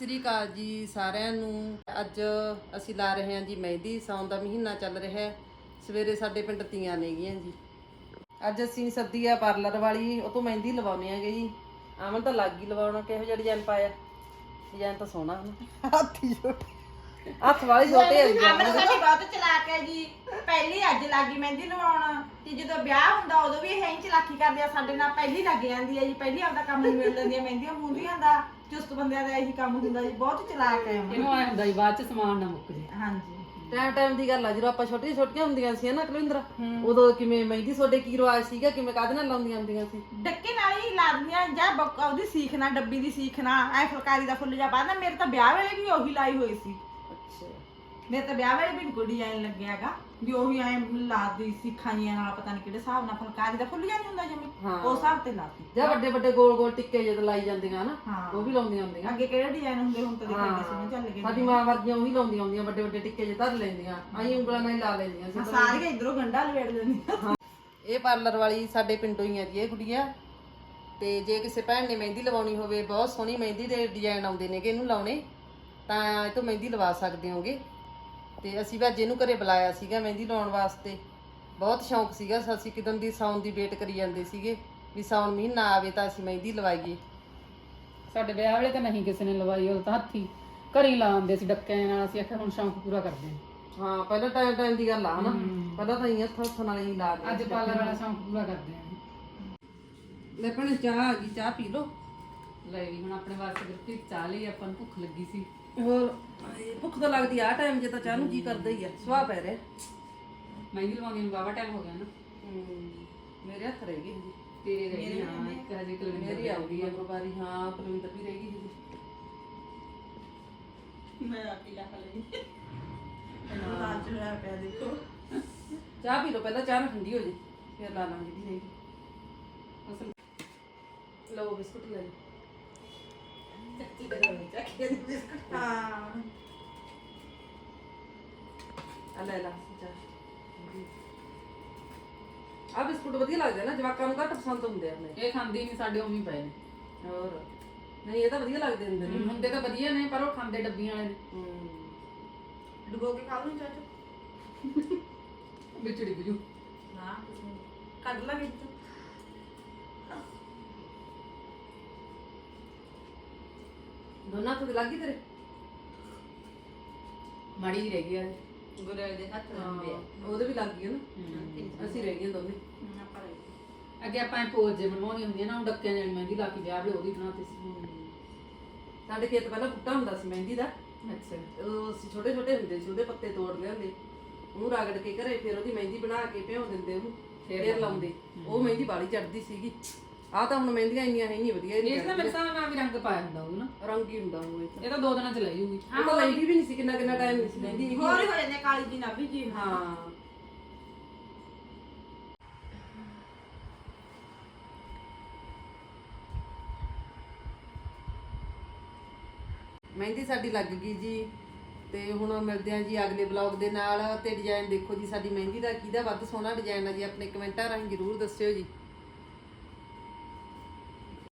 ਸ੍ਰੀ ਅਕਾਲ ਜੀ ਸਾਰਿਆਂ ਨੂੰ। ਅੱਜ ਅਸੀਂ ਲਾ ਰਹੇ ਹਾਂ ਜੀ ਮਹਿੰਦੀ, ਸਾਉਣ ਦਾ ਮਹੀਨਾ ਚੱਲ ਰਿਹਾ ਹੈ। ਸਵੇਰੇ ਸਾਡੇ ਪਿੰਡ ਤੀਆਂ ਨੇਗੀਆਂ ਜੀ। ਅੱਜ ਅਸੀਂ ਸੱਦੀ ਆ ਪਾਰਲਰ ਵਾਲੀ ਉਹ ਤੋਂ ਮਹਿੰਦੀ ਲਵਾਉਣੇ ਆਗੇ ਜੀ। ਆਮਨ ਤਾਂ ਲੱਗ ਹੀ ਲਵਾਉਣਾ ਕਿਹੋ ਜਿਹਾ ਡਿਜ਼ਾਈਨ ਪਾਇਆ। ਡਿਜ਼ਾਈਨ ਤਾਂ ਸੋਹਣਾ। ਹਨ ਹਾਥੀ ਛੋਟੇ ਹੱਥ ਵਾਲੀ ਛੋਟੇ ਆ। ਜੀ ਅਮਨ ਸਾਡੀ ਬਹੁਤ ਚਲਾਕ ਹੈ ਜੀ ਪਹਿਲੀ ਅੱਜ ਲੱਗੀ ਮਹਿੰਦੀ ਲਵਾਉਣ ਤੇ ਜਦੋਂ ਵਿਆਹ ਹੁੰਦਾ ਉਦੋਂ ਵੀ ਇਹ ਇੰਚ ਚਲਾਕੀ ਕਰਦੇ ਆ ਸਾਡੇ ਨਾਲ ਪਹਿਲੀ ਲੱਗ ਜਾਂਦੀ ਹੈ ਜੀ। ਪਹਿਲੀ ਆਪਦਾ ਕੰਮ ਨਿਬੇੜ ਲੈਂਦੀ ਹੈ ਮਹਿੰਦੀਆਂ ਮੁੰਦੀਆਂ ਦਾ ਚੁਸਤ ਬੰਦਿਆਂ ਦਾ ਇਹੀ ਕੰਮ ਹੁੰਦਾ ਜੀ। ਬਹੁਤ ਚਲਾਕ ਹੈ ਅਮਨ ਇਹਨੂੰ ਆਇਆ ਹੁੰਦਾ ਜੀ ਬਾਅਦ ਚ ਸਮਾਨ ਨਾ ਮੁੱਕ ਜੇ। ਹਾਂਜੀ। ਟਾਈਮ ਟਾਈਮ ਦੀ ਗੱਲ ਆ ਜਦੋਂ ਆਪਾਂ ਛੋਟੀਆਂ ਛੋਟੀਆਂ ਹੁੰਦੀਆਂ ਸੀ ਨਾ ਕੁਲਿੰਦਰ ਉਦੋਂ ਕਿਵੇਂ ਮਹਿੰਦੀ ਤੁਹਾਡੇ ਕੀ ਰਿਵਾਜ ਸੀਗਾ ਕਿਵੇਂ ਕਾਹਦੇ ਨਾਲ ਲਾਉਂਦੀਆਂ ਹੁੰਦੀਆਂ ਸੀ? ਡੱਕੇ ਨਾਲ ਹੀ ਲਾ ਦਿੰਦੀਆਂ ਜਾਂ ਬ- ਉਹਦੀ ਸੀਖਣਾ ਡੱਬੀ ਦੀ ਸੀਖਣਾ ਐ ਫੁਲਕਾਰੀ ਦਾ ਫੁੱਲ ਜਾ ਪਾਣਾ ਮੇਰੇ ਤਾਂ ਵਿਆਹ ਵੇਲੇ ਵੀ ਉਹੀ ਲਾਈ ਹੋਈ ਸੀ। ਮੇਰੇ ਤਾਂ ਵਿਆਹ ਵੇਲੇ ਵੀ ਕੋਈ ਡਿਜ਼ਾਈਨ ਲੱਗਿਆਗਾ ਵੀ ਉਹੀ ਐ ਲਾਦੀ ਸਿੱਖਾਂ ਜੀਆਂ ਨਾਲ ਪਤਾ ਨਹੀਂ ਕਿਹੜੇ ਹਿਸਾਬ ਨਾਲ ਫੁਲਕਾਰੀ ਦਾ ਫੁੱਲ ਜਾਂ ਨਹੀਂ ਹੁੰਦਾ ਜਿਵੇਂ ਹਾਂ। ਉਸ ਹਿਸਾਬ ਤੇ ਲਾਤੀ ਜਾਂ ਵੱਡੇ ਵੱਡੇ ਗੋਲ ਗੋਲ ਟਿੱਕੇ ਜਦ ਲਾਈ ਜਾਂਦੀਆਂ ਨਾ ਹਾਂ। ਉਹ ਵੀ ਲਾਉਂਦੀਆਂ ਹੁੰਦੀਆਂ। ਅੱਗੇ ਕਿਹੜੇ ਡਿਜ਼ਾਈਨ ਹੁੰਦੇ ਹੁਣ ਤਾਂ ਦੇਖੋ ਹਾਂ। ਚੱਲ ਗਏ ਸਾਡੀ ਮਾਂ ਵਰਗੀਆਂ ਉਹੀ ਲਾਉਂਦੀਆਂ ਹੁੰਦੀਆਂ ਵੱਡੇ ਵੱਡੇ ਟਿੱਕੇ ਜਿਹੇ ਧਰ ਲੈਂਦੀਆਂ ਆਈ ਉਂਗਲਾਂ ਨਾਲ ਹੀ ਲਾ ਲੈਂਦੀਆਂ ਸੀ ਸਾਰੀਆਂ ਇਧਰੋਂ ਗੰਡਾ ਲਵੇੜ ਲੈਂਦੀਆਂ। ਇਹ ਪਾਰਲਰ ਵਾਲੀ ਸਾਡੇ ਪਿੰਡੋਂ ਹੀ ਆ ਜੀ ਇਹ ਗੁੜੀਆ। ਤੇ ਜੇ ਕਿਸੇ ਭੈਣ ਨੇ ਮਹਿੰਦੀ ਲਵਾਉਣੀ ਹੋਵੇ ਬਹੁਤ ਸੋਹਣੀ ਮਹਿੰਦੀ ਦੇ ਡਿਜ਼ਾਈਨ ਆਉਂਦੇ ਨੇਗੇ ਇਹਨੂੰ ਲਾਉਣੇ ਤਾਂ ਇਹ ਤੋਂ ਮਹਿੰਦੀ ਲਵਾ ਸਕਦੇ ਹੋਗੇ। ਤੇ ਅਸੀਂ ਵੀ ਅੱਜ ਇਹਨੂੰ ਘਰੇ ਬੁਲਾਇਆ ਸੀਗਾ ਮਹਿੰਦੀ ਲਾਉਣ ਵਾਸਤੇ। ਬਹੁਤ ਸ਼ੌਂਕ ਸੀਗਾ ਅਸੀਂ ਕਿਦਨ ਦੀ ਸਾਉਣ ਦੀ ਵੇਟ ਕਰੀ ਜਾਂਦੇ ਸੀਗੇ ਵੀ ਸਾਉਣ ਮਹੀਨਾ ਆਵੇ ਤਾਂ ਅਸੀਂ ਮਹਿੰਦੀ ਲਵਾਈਏ। ਸਾਡੇ ਵਿਆਹ ਵੇਲੇ ਤਾਂ ਨਹੀਂ ਕਿਸੇ ਨੇ ਲਵਾਈ ਉਹ ਤਾਂ ਹੱਥੀ ਘਰੇ ਲਾਉਂਦੇ ਸੀ ਡੱਕਿਆਂ ਨਾਲ ਅਸੀਂ ਆਖਿਆ ਹੁਣ ਸ਼ੌਂਕ ਪੂਰਾ ਕਰਦੇ ਹਾਂ। ਹਾਂ ਪਹਿਲਾਂ ਟਾਈਮ ਟਾਈਮ ਦੀ ਗੱਲ ਆ ਹਨਾ। ਪਹਿਲਾਂ ਤਾਂ ਹੀ ਹੱਥ ਹੱਥ ਨਾਲ ਹੀ ਲਾ ਅੱਜ ਪਾਰਲਰ ਵਾਲਾ ਸ਼ੌਂਕ ਪੂਰਾ ਕਰਦੇ ਹਾਂ। ਲੈ ਭੈਣੇ ਚਾਹ ਆ ਗਈ ਚਾਹ ਪੀ ਲਓ। ਲੈ ਵੀ ਹੁਣ ਆਪਣੇ ਵਾਸਤੇ ਗੁਰਪ੍ਰੀਤ ਚਾਹ ਲਈ ਆਪਾਂ ਨੂੰ ਭੁੱਖ ਲੱਗੀ ਸੀ। ਹੋਰ ਇਹ ਭੁੱਖ ਤਾਂ ਲੱਗਦੀ ਆ ਟਾਈਮ ਜੇ ਤਾਂ ਚਾਹ ਨੂੰ ਜੀ ਕਰਦਾ ਹੀ ਆ ਸੁਆਹ ਪੈ ਰਿਹਾ। ਮਹਿੰਦੀ ਲਵਾਉਂਦੀ ਨੂੰ ਬਾਵਾ ਟਾਈਮ ਹੋ ਗਿਆ ਨਾ। ਮੇਰੇ ਹੱਥ ਰਹਿ ਗਈ ਜੀ ਤੇਰੇ ਰਹਿ ਗਈ ਹਾਂ ਇੱਕ ਹਜੇ ਕੁਲਵਿੰਦਰ ਮੇਰੀ ਆਉਗੀ ਇੱਕ ਵਾਰੀ ਹਾਂ ਪ੍ਰਵਿੰਦਰ ਵੀ ਰਹਿ ਗਈ ਜੀ ਮੈਂ ਆ ਪੀ ਲਾ ਲਈ। ਤਾਂ ਚੜਿਆ ਪਿਆ ਦੇਖੋ। ਚਾਹ ਪੀ ਲਓ ਪਹਿਲਾਂ ਚਾਹ ਨਾ ਠੰਡੀ ਹੋ ਜੇ ਫਿਰ ਲਾ ਲਾਂਗੇ ਜੀ ਨਹੀਂ। ਅਸਲ ਲਓ ਬਿਸਕੁਟ ਲੈ ਲਓ। ਹਾਂ ਆ ਲੈ ਲਾ ਚਾਹ ਆ ਬਿਸਕੁਟ ਵਧੀਆ ਲੱਗਦੇ ਆ ਨਾ ਜਵਾਕਾਂ ਨੂੰ ਘੱਟ ਪਸੰਦ ਹੁੰਦੇ ਆ ਨੇ ਇਹ ਖਾਂਦੀ ਨਹੀਂ ਸਾਡੇ ਉਵੇਂ ਹੀ ਪਏ ਨੇ। ਹੋਰ? ਨਹੀਂ ਇਹ ਤਾਂ ਵਧੀਆ ਲੱਗਦੇ ਹੁੰਦੇ ਨੇ। ਹੁੰਦੇ ਤਾਂ ਵਧੀਆ ਨੇ ਪਰ ਉਹ ਖਾਂਦੇ ਡੱਬੀਆਂ ਵਾਲੇ ਨੇ। ਹੂੰ। ਡੁਬੋ ਕੇ ਖਾ ਲੂੰ ਚਾਚੂ। ਕੱਢ ਲਾ ਵਿੱਚ। ਦੋਨਾਂ ਤੋਂ ਲੱਗੀ ਤੇਰੇ? ਮਾੜੀ ਰਹਿ ਗਈ ਆ। ਗੁਰੇ ਦੇ ਹੱਥ ਲੰਬੇ ਆ। ਉਹਦੇ ਵੀ ਲੱਗ ਗਈ ਨਾ। ਅਸੀਂ ਰਹਿ ਗਈਆਂ ਰਹਿ ਅੱਗੇ ਆਪਾਂ ਪੋਜ ਜੇ ਬਣਵਾਉਣੀ ਹੁੰਦੀ ਹੈ ਨਾ ਉਹ ਡੱਕਿਆਂ ਜਿਹੜੀ ਮਹਿੰਦੀ ਲਾ ਕੇ ਵਿਆਹ ਵੇ ਉਹਦੀ ਬਣਾਤੀ ਸੀ। ਸਾਡੇ ਖੇਤ ਪਹਿਲਾਂ ਬੂਟਾ ਹੁੰਦਾ ਸੀ ਮਹਿੰਦੀ ਦਾ। ਅੱਛਾ। ਉਹ ਅਸੀਂ ਛੋਟੇ ਛੋਟੇ ਹੁੰਦੇ ਸੀ ਉਹਦੇ ਪੱਤੇ ਤੋੜ ਲਿਆਉਂਦੇ ਉਹਨੂੰ ਰਗੜ ਕੇ ਘਰੇ ਫਿਰ ਉਹਦੀ ਮਹਿੰਦੀ ਬਣਾ ਕੇ ਭਿਉਂ ਦਿੰਦੇ ਉਹਨੂੰ ਫਿਰ ਲਾਉਂਦੇ। ਉਹ ਮਹਿੰਦੀ ਬਾਲੀ ਚੜਦੀ ਸੀਗੀ। ਆ ਤਾਂ ਹੁਣ ਮਹਿੰਦੀਆਂ ਇੰਨੀਆਂ ਹੈ ਨਹੀਂ ਵਧੀਆ ਇਸ ਨਾਲ ਮੇਰੇ ਹਿਸਾਬ ਨਾਲ ਵੀ ਰੰਗ ਪਾਇਆ ਹੁੰਦਾ ਉਹ ਨਾ। ਰੰਗ ਹੀ ਹੁੰਦਾ ਉਹ ਇਹ ਤਾਂ। ਇਹ ਤਾਂ ਦੋ ਦਿਨਾਂ ਚ ਲੈ ਜੂਗੀ ਉਹ ਤਾਂ ਲੈਂਦੀ ਵੀ ਨਹੀਂ ਸੀ ਕਿੰਨਾ ਕਿੰਨਾ ਟਾਈਮ ਨਹੀਂ ਸੀ ਲੈਂਦੀ ਹੈਗੀ। ਹੋਰ ਹੀ ਜਾਂਦੇ ਕਾਲੀ ਜੀ ਨਾ ਵੀ ਜੀ ਹਾਂ। ਮਹਿੰਦੀ ਸਾਡੀ ਲੱਗ ਗਈ ਜੀ ਤੇ ਹੁਣ ਮਿਲਦੇ ਆਂ ਜੀ ਅਗਲੇ ਬਲੌਗ ਦੇ ਨਾਲ। ਤੇ ਡਿਜ਼ਾਈਨ ਦੇਖੋ ਜੀ ਸਾਡੀ ਮਹਿੰਦੀ ਦਾ ਕਿਹਦਾ ਵੱਧ ਸੋਹਣਾ ਡਿਜ਼ਾਈਨ ਆ ਜੀ ਆਪਣੇ ਕਮੈਂਟਾਂ ਰਾਹੀਂ ਜਰੂਰ ਦੱਸਿਓ ਜੀ।